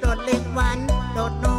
โดดเล็กวันโดดน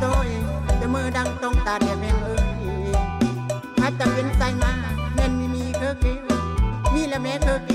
โดยจะมือดังตรงตาเดียบเองเอ้ยอาจะเป็นใส่มาเงินมีมีเคอร์เกมีและแม่เคอร์ก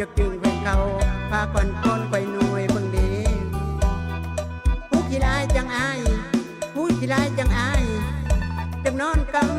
ยกยึงเป็นเขาพาก่อนคนก่อหน่วยเบิ่งดีผู้ขี้ร้ายจังอายผู้ขี้ร้ายจังอายจังนอนกัำ